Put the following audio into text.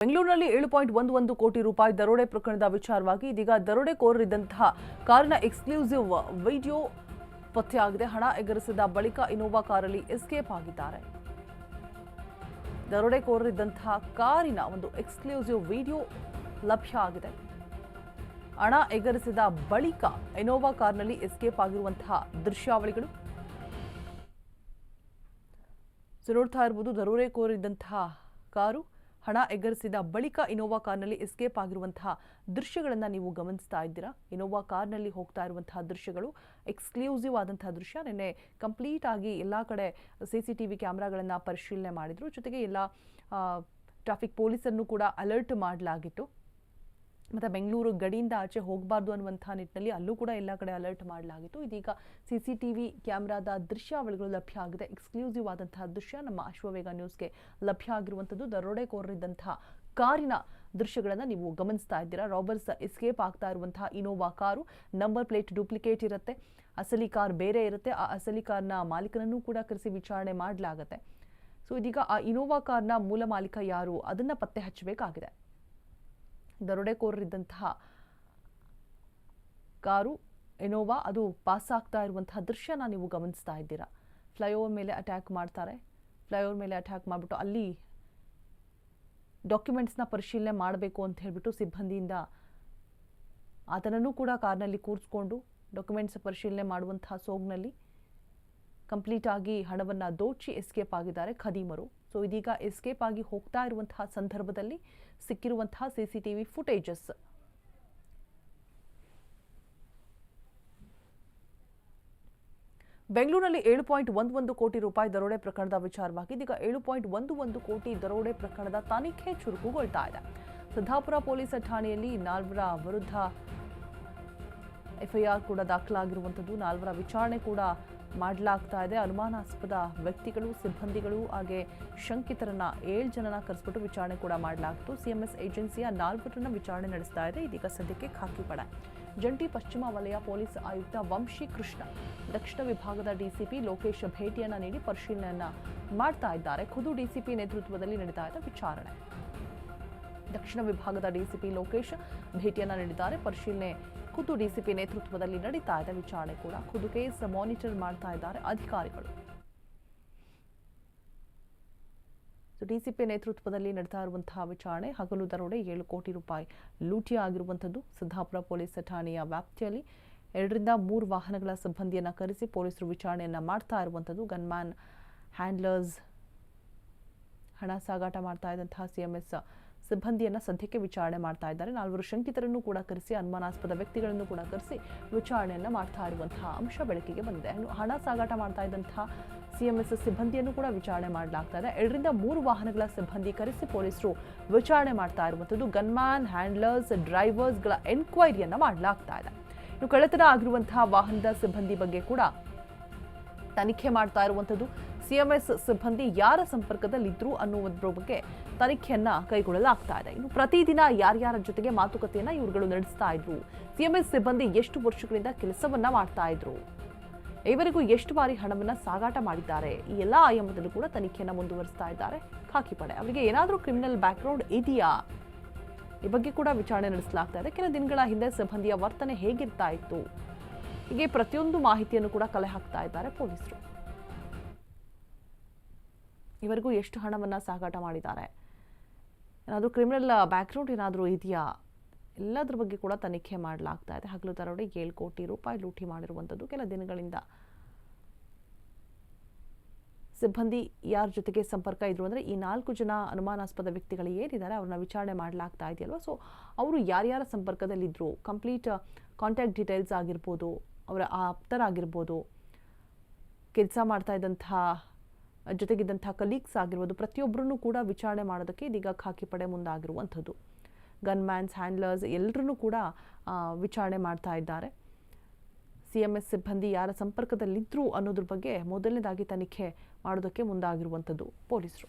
ಬೆಂಗಳೂರಿನಲ್ಲಿ ಏಳು ಪಾಯಿಂಟ್ ಒಂದು ಒಂದು ಕೋಟಿ ರೂಪಾಯಿ ದರೋಡೆ ಪ್ರಕರಣದ ವಿಚಾರವಾಗಿ ಇದೀಗ ದರೋಡೆಕೋರರಿದ್ದಂತಹ ಕಾರಿನ ಎಕ್ಸ್ಕ್ಲೂಸಿವ್ ವಿಡಿಯೋ ಪತ್ತೆಯಾಗಿದೆ. ಹಣ ಎಗರಿಸಿದ ಬಳಿಕ ಇನೋವಾ ಕಾರಲ್ಲಿ ಎಸ್ಕೇಪ್ ಆಗಿದ್ದಾರೆ. ದರೋಡೆಕೋರರಿದ್ದಂತಹ ಕಾರಿನ ಒಂದು ಎಕ್ಸ್ಕ್ಲೂಸಿವ್ ವಿಡಿಯೋ ಲಭ್ಯ ಆಗಿದೆ. ಹಣ ಎಗರಿಸಿದ ಬಳಿಕ ಇನೋವಾ ಕಾರ್ನಲ್ಲಿ ಎಸ್ಕೇಪ್ ಆಗಿರುವಂತಹ ದೃಶ್ಯಾವಳಿಗಳು. ನೋಡ್ತಾ ಇರ್ಬೋದು ದರೋಡೆಕೋರಿದ್ದಂತಹ ಕಾರು ಹಣ ಎಗರಿಸಿದ ಬಳಿಕ ಇನೋವಾ ಕಾರ್ನಲ್ಲಿ ಎಸ್ಕೇಪ್ ಆಗಿರುವಂತಹ ದೃಶ್ಯಗಳನ್ನು ನೀವು ಗಮನಿಸ್ತಾ ಇದ್ದೀರಾ? ಇನೋವಾ ಕಾರ್ನಲ್ಲಿ ಹೋಗ್ತಾ ಇರುವಂತಹ ದೃಶ್ಯಗಳು ಎಕ್ಸ್ಕ್ಲೂಸಿವ್ ಆದಂತಹ ದೃಶ್ಯ, ನಿನ್ನೆ ಕಂಪ್ಲೀಟ್ ಆಗಿ ಎಲ್ಲ ಕಡೆ ಸಿ ಸಿ ಟಿ ವಿ ಕ್ಯಾಮ್ರಾಗಳನ್ನು ಪರಿಶೀಲನೆ ಮಾಡಿದ್ರು. ಜೊತೆಗೆ ಎಲ್ಲ ಟ್ರಾಫಿಕ್ ಪೊಲೀಸನ್ನು ಕೂಡ ಅಲರ್ಟ್ ಮಾಡಲಾಗಿತ್ತು. ಮತ್ತು ಬೆಂಗಳೂರು ಗಡಿಯಿಂದ ಆಚೆ ಹೋಗಬಾರ್ದು ಅನ್ನುವಂಥ ನಿಟ್ಟಿನಲ್ಲಿ ಅಲ್ಲೂ ಕೂಡ ಎಲ್ಲ ಕಡೆ ಅಲರ್ಟ್ ಮಾಡಲಾಗಿತ್ತು. ಇದೀಗ ಸಿ ಸಿ ಟಿ ವಿ ಕ್ಯಾಮ್ರಾದ ದೃಶ್ಯಾವಳಿಗಳು ಲಭ್ಯ ಆಗಿದೆ. ಎಕ್ಸ್ಕ್ಲೂಸಿವ್ ಆದಂತಹ ದೃಶ್ಯ ನಮ್ಮ ಅಶ್ವವೇಗ ನ್ಯೂಸ್ಗೆ ಲಭ್ಯ ಆಗಿರುವಂಥದ್ದು. ದರೋಡೆಕೋರರಿದ್ದಂತಹ ಕಾರಿನ ದೃಶ್ಯಗಳನ್ನು ನೀವು ಗಮನಿಸ್ತಾ ಇದ್ದೀರಾ? ರಾಬರ್ಸ್ ಎಸ್ಕೇಪ್ ಆಗ್ತಾ ಇರುವಂತಹ Innova car number plate duplicate ಇರುತ್ತೆ. ಅಸಲಿ ಕಾರ್ ಬೇರೆ ಇರುತ್ತೆ. ಆ ಅಸಲಿ ಕಾರ್ನ ಮಾಲೀಕನನ್ನು ಕೂಡ ಕರೆಸಿ ವಿಚಾರಣೆ ಮಾಡಲಾಗುತ್ತೆ. ಸೊ ಇದೀಗ ಆ ಇನೋವಾ ಕಾರ್ನ ಮೂಲ ಮಾಲೀಕ ಯಾರು? ಅದನ್ನು ಪತ್ತೆ ಹಚ್ಚಬೇಕಾಗಿದೆ. ದರೋಡೆಕೋರರಿದ್ದಂತಹ ಕಾರು ಇನೋವಾ ಅದು ಪಾಸ್ ಆಗ್ತಾ ಇರುವಂತಹ ದೃಶ್ಯನ ನೀವು ಗಮನಿಸ್ತಾ ಇದ್ದೀರಾ? ಫ್ಲೈಓವರ್ ಮೇಲೆ ಅಟ್ಯಾಕ್ ಮಾಡ್ತಾರೆ. ಫ್ಲೈಓವರ್ ಮೇಲೆ ಅಟ್ಯಾಕ್ ಮಾಡಿಬಿಟ್ಟು ಅಲ್ಲಿ ಡಾಕ್ಯುಮೆಂಟ್ಸ್ನ ಪರಿಶೀಲನೆ ಮಾಡಬೇಕು ಅಂತ ಹೇಳಿಬಿಟ್ಟು ಸಿಬ್ಬಂದಿಯಿಂದ ಆತನನ್ನು ಕೂಡ ಕಾರ್ನಲ್ಲಿ ಕೂರಿಸ್ಕೊಂಡು ಡಾಕ್ಯುಮೆಂಟ್ಸ್ ಪರಿಶೀಲನೆ ಮಾಡುವಂತಹ ಸೋಗ್ನಲ್ಲಿ ಕಂಪ್ಲೀಟ್ ಆಗಿ ಹಣವನ್ನು ದೋಚಿ ಎಸ್ಕೇಪ್ ಆಗಿದ್ದಾರೆ ಖದೀಮರು. ಸೊ ಇದೀಗ ಎಸ್ಕೇಪ್ ಆಗಿ ಹೋಗ್ತಾ ಇರುವಂತಹ ಸಂದರ್ಭದಲ್ಲಿ ಸಿಕ್ಕಿರುವಂತಹ C C T V footages ಬೆಂಗಳೂರಿನಲ್ಲಿ ಏಳು ಪಾಯಿಂಟ್ ಒಂದು ಒಂದು ಕೋಟಿ ರೂಪಾಯಿ ದರೋಡೆ ಪ್ರಕರಣದ ವಿಚಾರವಾಗಿ ಇದೀಗ ಏಳು ಪಾಯಿಂಟ್ ಒಂದು ಒಂದು ಕೋಟಿ ದರೋಡೆ ಪ್ರಕರಣದ ತನಿಖೆ ಚುರುಕುಗೊಳ್ತಾ ಇದೆ. ಸಿದ್ದಾಪುರ ಪೊಲೀಸ್ ಠಾಣೆಯಲ್ಲಿ ನಾಲ್ವರ ವಿರುದ್ಧ ಎಫ್ಐಆರ್ ಕೂಡ ದಾಖಲಾಗಿರುವಂಥದ್ದು. ನಾಲ್ವರ ವಿಚಾರಣೆ ಕೂಡ ಮಾಡಲಾಗ್ತಾ ಇದೆ. ಅನುಮಾನಾಸ್ಪದ ವ್ಯಕ್ತಿಗಳು, ಸಿಬ್ಬಂದಿಗಳು ಹಾಗೆ ಶಂಕಿತರನ್ನ ಏಳು ಜನನ ಕರೆಸ್ಬಿಟ್ಟು ವಿಚಾರಣೆ ಕೂಡ ಮಾಡಲಾಗಿತ್ತು ಸಿಎಂಎಸ್ ಏಜೆನ್ಸಿಯ ನಾಲ್ವರನ್ನ ವಿಚಾರಣೆ ನಡೆಸ್ತಾ ಇದೆ. ಇದೀಗ ಸದ್ಯಕ್ಕೆ ಖಾಕಿ ಪಡೆ ಜಂಟಿ ಪಶ್ಚಿಮ ವಲಯ ಪೊಲೀಸ್ ಆಯುಕ್ತ ವಂಶಿ ಕೃಷ್ಣ ದಕ್ಷಿಣ ವಿಭಾಗದ ಡಿಸಿಪಿ ಲೋಕೇಶ್ ಭೇಟಿಯನ್ನ ನೀಡಿ ಪರಿಶೀಲನೆಯನ್ನ ಮಾಡ್ತಾ ಇದ್ದಾರೆ. ಖುದ್ದು ಡಿಸಿಪಿ ನೇತೃತ್ವದಲ್ಲಿ ನಡೀತಾ ಇದೆ ವಿಚಾರಣೆ. ದಕ್ಷಿಣ ವಿಭಾಗದ ಡಿಸಿಪಿ ಲೋಕೇಶ್ ಭೇಟಿಯನ್ನ ನೀಡಿದ್ದಾರೆ. ಪರಿಶೀಲನೆ ಖುದ್ದು ಡಿಸಿಪಿ ನೇತೃತ್ವದಲ್ಲಿ ನಡೀತಾ ಇದೆ ವಿಚಾರಣೆ ಕೂಡ. ಖುದ್ದು ಕೇಸ್ ಮಾನಿಟರ್ ಮಾಡ್ತಾ ಇದ್ದಾರೆ ಅಧಿಕಾರಿಗಳು. ಡಿಸಿಪಿ ನೇತೃತ್ವದಲ್ಲಿ ನಡೀತಾ ಇರುವಂತಹ ವಿಚಾರಣೆ ಹಗಲು ದರೋಡೆ ಏಳು ಕೋಟಿ ರೂಪಾಯಿ ಲೂಟಿ ಆಗಿರುವಂಥದ್ದು ಸಿದ್ದಾಪುರ ಪೊಲೀಸ್ ಠಾಣೆಯ ವ್ಯಾಪ್ತಿಯಲ್ಲಿ ಎರಡರಿಂದ ಮೂರು ವಾಹನಗಳ ಸಿಬ್ಬಂದಿಯನ್ನು ಕರೆಸಿ ಪೊಲೀಸರು ವಿಚಾರಣೆಯನ್ನ ಮಾಡ್ತಾ ಇರುವಂಥದ್ದು. ಗನ್ಮ್ಯಾನ್ ಹ್ಯಾಂಡ್ಲರ್ಸ್ ಹಣ ಸಾಗಾಟ ಮಾಡ್ತಾ ಇದ್ದಂತಹ ಸಿಎಂಎಸ್ ಸಿಬ್ಬಂದಿಯನ್ನ ಸದ್ಯಕ್ಕೆ ವಿಚಾರಣೆ ಮಾಡ್ತಾ ಇದ್ದಾರೆ. ನಾಲ್ವರು ಶಂಕಿತರನ್ನು ಕೂಡ ಕರೆಸಿ, ಅನುಮಾನಾಸ್ಪದ ವ್ಯಕ್ತಿಗಳನ್ನು ಕೂಡ ಕರೆಸಿ ವಿಚಾರಣೆಯನ್ನ ಮಾಡ್ತಾ ಇರುವಂತಹ ಅಂಶ ಬೆಳಕಿಗೆ ಬಂದಿದೆ. ಹಣ ಸಾಗಾಟ ಮಾಡ್ತಾ ಇದ್ದಂತಹ ಸಿಎಂಎಸ್ ಸಿಬ್ಬಂದಿಯನ್ನು ಕೂಡ ವಿಚಾರಣೆ ಮಾಡಲಾಗ್ತಾ ಇದೆ. ಎರಡರಿಂದ ಮೂರು ವಾಹನಗಳ ಸಿಬ್ಬಂದಿ ಕರೆಸಿ ಪೊಲೀಸರು ವಿಚಾರಣೆ ಮಾಡ್ತಾ ಇರುವಂಥದ್ದು. ಗನ್ಮ್ಯಾನ್, ಹ್ಯಾಂಡ್ಲರ್ಸ್, ಡ್ರೈವರ್ಸ್ಗಳ ಎನ್ಕ್ವೈರಿಯನ್ನ ಮಾಡಲಾಗ್ತಾ ಇದೆ. ಇನ್ನು ಕಳ್ಳತನ ಆಗಿರುವಂತಹ ವಾಹನದ ಸಿಬ್ಬಂದಿ ಬಗ್ಗೆ ಕೂಡ ತನಿಖೆ ಮಾಡ್ತಾ ಇರುವಂಥದ್ದು. ಸಿಎಂಎಸ್ ಸಿಬ್ಬಂದಿ ಯಾರ ಸಂಪರ್ಕದಲ್ಲಿದ್ದರು ಅನ್ನುವುದರ ಬಗ್ಗೆ ತನಿಖೆಯನ್ನ ಕೈಗೊಳ್ಳಲಾಗ್ತಾ ಇದೆ. ಇನ್ನು ಪ್ರತಿದಿನ ಯಾರ್ಯಾರ ಜೊತೆಗೆ ಮಾತುಕತೆಯನ್ನ ಇವರುಗಳು ನಡೆಸ್ತಾ ಇದ್ರು? ಸಿಎಂಎಸ್ ಸಿಬ್ಬಂದಿ ಎಷ್ಟು ವರ್ಷಗಳಿಂದ ಕೆಲಸವನ್ನ ಮಾಡ್ತಾ ಇದ್ರು? ಇವರಿಗೂ ಎಷ್ಟು ಬಾರಿ ಹಣವನ್ನ ಸಾಗಾಟ ಮಾಡಿದ್ದಾರೆ? ಈ ಎಲ್ಲ ಆಯಾಮದಲ್ಲೂ ಕೂಡ ತನಿಖೆಯನ್ನ ಮುಂದುವರಿಸ್ತಾ ಇದ್ದಾರೆ ಖಾಕಿ ಪಡೆ. ಅವರಿಗೆ ಏನಾದರೂ ಕ್ರಿಮಿನಲ್ ಬ್ಯಾಕ್ಗ್ರೌಂಡ್ ಇದೆಯಾ? ಈ ಬಗ್ಗೆ ಕೂಡ ವಿಚಾರಣೆ ನಡೆಸಲಾಗ್ತಾ ಇದೆ. ಕೆಲ ದಿನಗಳ ಹಿಂದೆ ಸಿಬ್ಬಂದಿಯ ವರ್ತನೆ ಹೇಗಿರ್ತಾ ಇತ್ತು? ಹೀಗೆ ಪ್ರತಿಯೊಂದು ಮಾಹಿತಿಯನ್ನು ಕೂಡ ಕಲೆ ಹಾಕ್ತಾ ಇದ್ದಾರೆ ಪೊಲೀಸರು. ಇವರಿಗೂ ಎಷ್ಟು ಹಣವನ್ನು ಸಾಗಾಟ ಮಾಡಿದ್ದಾರೆ? ಏನಾದರೂ ಕ್ರಿಮಿನಲ್ ಬ್ಯಾಕ್ಗ್ರೌಂಡ್ ಏನಾದರೂ ಇದೆಯಾ? ಎಲ್ಲದರ ಬಗ್ಗೆ ಕೂಡ ತನಿಖೆ ಮಾಡಲಾಗ್ತಾ ಇದೆ. ಹಗಲು ತರೋಡೆ ಏಳು ಕೋಟಿ ರೂಪಾಯಿ ಲೂಟಿ ಮಾಡಿರುವಂಥದ್ದು ಕೆಲ ದಿನಗಳಿಂದ. ಸಿಬ್ಬಂದಿ ಯಾರ ಜೊತೆಗೆ ಸಂಪರ್ಕ ಇದ್ರು ಅಂದರೆ ಈ ನಾಲ್ಕು ಜನ ಅನುಮಾನಾಸ್ಪದ ವ್ಯಕ್ತಿಗಳು ಏನಿದ್ದಾರೆ ಅವ್ರನ್ನ ವಿಚಾರಣೆ ಮಾಡಲಾಗ್ತಾ ಇದೆಯಲ್ವ? ಸೊ ಅವರು ಯಾರ್ಯಾರ ಸಂಪರ್ಕದಲ್ಲಿದ್ದರು ಕಂಪ್ಲೀಟ್ ಕಾಂಟ್ಯಾಕ್ಟ್ ಡೀಟೇಲ್ಸ್ ಆಗಿರ್ಬೋದು, ಅವರ ಆಪ್ತರಾಗಿರ್ಬೋದು, ಕೆಲಸ ಮಾಡ್ತಾ ಇದ್ದಂತಹ ಜೊತೆಗಿದ್ದಂಥ ಕಲೀಗ್ಸ್ ಆಗಿರ್ಬೋದು ಪ್ರತಿಯೊಬ್ಬರನ್ನು ಕೂಡ ವಿಚಾರಣೆ ಮಾಡೋದಕ್ಕೆ ಇದೀಗ ಖಾಕಿ ಪಡೆ ಮುಂದಾಗಿರುವಂಥದ್ದು. ಗನ್ಮ್ಯಾನ್ಸ್ ಹ್ಯಾಂಡ್ಲರ್ಸ್ ಎಲ್ಲರನ್ನೂ ಕೂಡ ವಿಚಾರಣೆ ಮಾಡ್ತಾ ಇದ್ದಾರೆ. ಸಿ ಎಂ ಎಸ್ ಸಿಬ್ಬಂದಿ ಯಾರ ಸಂಪರ್ಕದಲ್ಲಿದ್ದರು ಅನ್ನೋದ್ರ ಬಗ್ಗೆ ಮೊದಲನೇದಾಗಿ ತನಿಖೆ ಮಾಡೋದಕ್ಕೆ ಮುಂದಾಗಿರುವಂಥದ್ದು ಪೊಲೀಸರು.